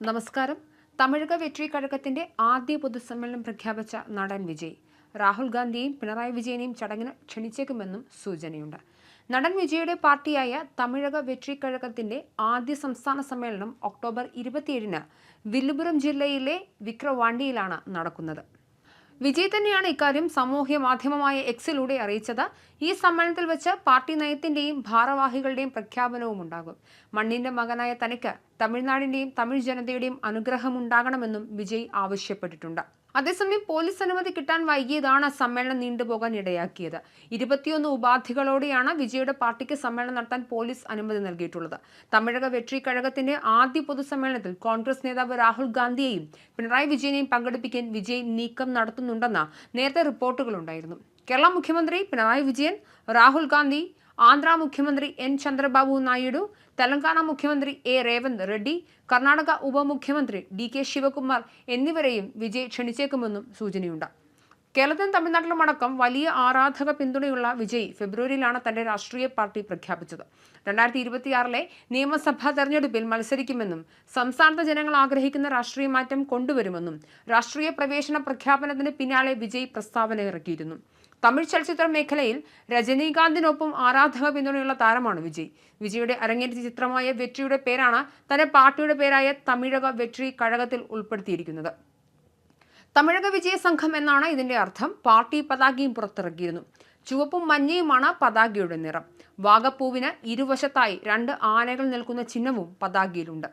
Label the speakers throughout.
Speaker 1: നമസ്കാരം. തമിഴക വെട്രി കഴകത്തിന്റെ ആദ്യ പൊതുസമ്മേളനം പ്രഖ്യാപിച്ച നടൻ വിജയ്. രാഹുൽ ഗാന്ധിയെയും പിണറായി വിജയനെയും ചടങ്ങിന് ക്ഷണിച്ചേക്കുമെന്നും സൂചനയുണ്ട്. നടൻ വിജയുടെ പാർട്ടിയായ തമിഴക വെട്രി കഴകത്തിന്റെ ആദ്യ സംസ്ഥാന സമ്മേളനം ഒക്ടോബർ ഇരുപത്തിയേഴിന് വില്ലുപുരം ജില്ലയിലെ വിക്രവാണ്ടിയിലാണ് നടക്കുന്നത്. വിജയ് തന്നെയാണ് ഇക്കാര്യം സാമൂഹ്യ മാധ്യമമായ എക്സിലൂടെ അറിയിച്ചത്. ഈ സമ്മേളനത്തിൽ വെച്ച് പാർട്ടി നയത്തിന്റെയും ഭാരവാഹികളുടെയും പ്രഖ്യാപനവും ഉണ്ടാകും. മണ്ണിന്റെ മകനായ തനിക്ക് തമിഴ്നാടിന്റെയും തമിഴ് ജനതയുടെയും അനുഗ്രഹം ഉണ്ടാകണമെന്നും വിജയ് ആവശ്യപ്പെട്ടിട്ടുണ്ട്. അതേസമയം പോലീസ് അനുമതി കിട്ടാൻ വൈകിയതാണ് സമ്മേളനം നീണ്ടുപോകാൻ ഇടയാക്കിയത്. ഇരുപത്തിയൊന്ന് ഉപാധികളോടെയാണ് വിജയുടെ പാർട്ടിക്ക് സമ്മേളനം നടത്താൻ പോലീസ് അനുമതി നൽകിയിട്ടുള്ളത്. തമിഴക വെട്രി കഴകത്തിന്റെ ആദ്യ പൊതുസമ്മേളനത്തിൽ കോൺഗ്രസ് നേതാവ് രാഹുൽ ഗാന്ധിയെയും പിണറായി വിജയനെയും പങ്കെടുപ്പിക്കാൻ വിജയ് നീക്കം നടത്തുന്നുണ്ടെന്ന നേരത്തെ റിപ്പോർട്ടുകളുണ്ടായിരുന്നു. കേരള മുഖ്യമന്ത്രി പിണറായി വിജയൻ രാഹുൽ ഗാന്ധി ആന്ധ്ര മുഖ്യമന്ത്രി എൻ ചന്ദ്രബാബു നായിഡു തെലങ്കാന മുഖ്യമന്ത്രി എ രേവന്ത് റെഡ്ഡി കർണാടക ഉപമുഖ്യമന്ത്രി ഡി കെ ശിവകുമാർ എന്നിവരെയും വിജയ് ക്ഷണിച്ചേക്കുമെന്നും സൂചനയുണ്ട്. കേരളത്തിലും തമിഴ്നാട്ടിലും അടക്കം വലിയ ആരാധക പിന്തുണയുള്ള വിജയ് ഫെബ്രുവരിയിലാണ് തന്റെ രാഷ്ട്രീയ പാർട്ടി പ്രഖ്യാപിച്ചത്. രണ്ടായിരത്തി ഇരുപത്തിയാറിലെ നിയമസഭാ തെരഞ്ഞെടുപ്പിൽ മത്സരിക്കുമെന്നും സംസ്ഥാനത്തെ ജനങ്ങൾ ആഗ്രഹിക്കുന്ന രാഷ്ട്രീയ മാറ്റം കൊണ്ടുവരുമെന്നും രാഷ്ട്രീയ പ്രവേശന പ്രഖ്യാപനത്തിന് പിന്നാലെ വിജയ് പ്രസ്താവന ഇറക്കിയിരുന്നു. തമിഴ് ചലച്ചിത്ര മേഖലയിൽ രജനീകാന്തിനൊപ്പം ആരാധക പിന്തുണയുള്ള താരമാണ് വിജയ്. വിജയുടെ അരങ്ങേറ്റ ചിത്രമായ വെറ്റിയുടെ പേരാണ് തന്റെ പാർട്ടിയുടെ പേരായ തമിഴക വെട്രി കഴകത്തിൽ ഉൾപ്പെടുത്തിയിരിക്കുന്നത്. തമിഴക വിജയ സംഘം എന്നാണ് ഇതിന്റെ അർത്ഥം. പാർട്ടി പതാകയും പുറത്തിറക്കിയിരുന്നു. ചുവപ്പും മഞ്ഞയുമാണ് പതാകയുടെ നിറം. വാഗപ്പൂവിന് ഇരുവശത്തായി രണ്ട് ആനകൾ നിൽക്കുന്ന ചിഹ്നവും പതാകയിലുണ്ട്.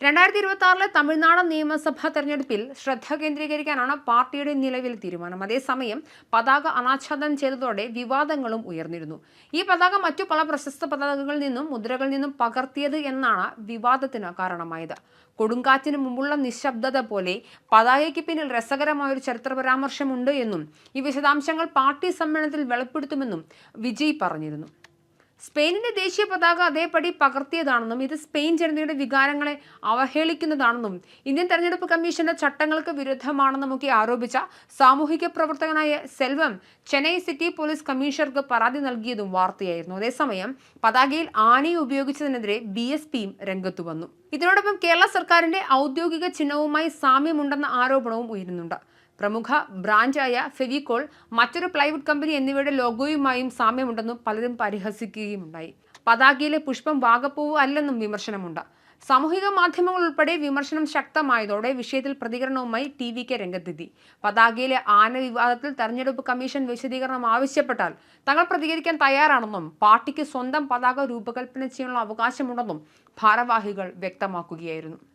Speaker 1: രണ്ടായിരത്തി ഇരുപത്തി ആറിലെ തമിഴ്നാട് നിയമസഭാ തെരഞ്ഞെടുപ്പിൽ ശ്രദ്ധ കേന്ദ്രീകരിക്കാനാണ് പാർട്ടിയുടെ നിലവിലെ തീരുമാനം. അതേസമയം പതാക അനാച്ഛാദനം ചെയ്തതോടെ വിവാദങ്ങളും ഉയർന്നിരുന്നു. ഈ പതാക മറ്റു പല പ്രശസ്ത പതാകകളിൽ നിന്നും മുദ്രകളിൽ നിന്നും പകർത്തിയത് എന്നാണ് വിവാദത്തിന് കാരണമായത്. കൊടുങ്കാറ്റിന് മുമ്പുള്ള നിശബ്ദത പോലെ പതാകയ്ക്ക് പിന്നിൽ രസകരമായൊരു ചരിത്ര പരാമർശമുണ്ട് എന്നും ഈ വിശദാംശങ്ങൾ പാർട്ടി സമ്മേളനത്തിൽ വെളിപ്പെടുത്തുമെന്നും വിജയ് പറഞ്ഞിരുന്നു. സ്പെയിനിന്റെ ദേശീയ പതാക അതേപടി പകർത്തിയതാണെന്നും ഇത് സ്പെയിൻ ജനതയുടെ വികാരങ്ങളെ അവഹേളിക്കുന്നതാണെന്നും ഇന്ത്യൻ തെരഞ്ഞെടുപ്പ് കമ്മീഷന്റെ ചട്ടങ്ങൾക്ക് വിരുദ്ധമാണെന്നും ഒക്കെ ആരോപിച്ച സാമൂഹിക പ്രവർത്തകനായ സെൽവം ചെന്നൈ സിറ്റി പോലീസ് കമ്മീഷണർക്ക് പരാതി നൽകിയതും വാർത്തയായിരുന്നു. അതേസമയം പതാകയിൽ ആനയെ ഉപയോഗിച്ചതിനെതിരെ ബി എസ് പിയും രംഗത്തു വന്നു. ഇതിനോടൊപ്പം കേരള സർക്കാരിന്റെ ഔദ്യോഗിക ചിഹ്നവുമായി സാമ്യമുണ്ടെന്ന ആരോപണവും ഉയരുന്നുണ്ട്. പ്രമുഖ ബ്രാൻഡായ ഫെവിക്കോൾ മറ്റൊരു പ്ലൈവുഡ് കമ്പനി എന്നിവയുടെ ലോഗോയുമായും സാമ്യമുണ്ടെന്നും പലരും പരിഹസിക്കുകയുമുണ്ടായി. പതാകയിലെ പുഷ്പം വാഗപ്പൂവ് അല്ലെന്നും വിമർശനമുണ്ട്. സാമൂഹിക മാധ്യമങ്ങൾ ഉൾപ്പെടെ വിമർശനം ശക്തമായതോടെ വിഷയത്തിൽ പ്രതികരണവുമായി ടി വി കെ രംഗത്തെത്തി. പതാകയിലെ ആന വിവാദത്തിൽ തെരഞ്ഞെടുപ്പ് കമ്മീഷൻ വിശദീകരണം ആവശ്യപ്പെട്ടാൽ തങ്ങൾ പ്രതികരിക്കാൻ തയ്യാറാണെന്നും പാർട്ടിക്ക് സ്വന്തം പതാക രൂപകൽപ്പന ചെയ്യാനുള്ള അവകാശമുണ്ടെന്നും ഭാരവാഹികൾ വ്യക്തമാക്കുകയായിരുന്നു.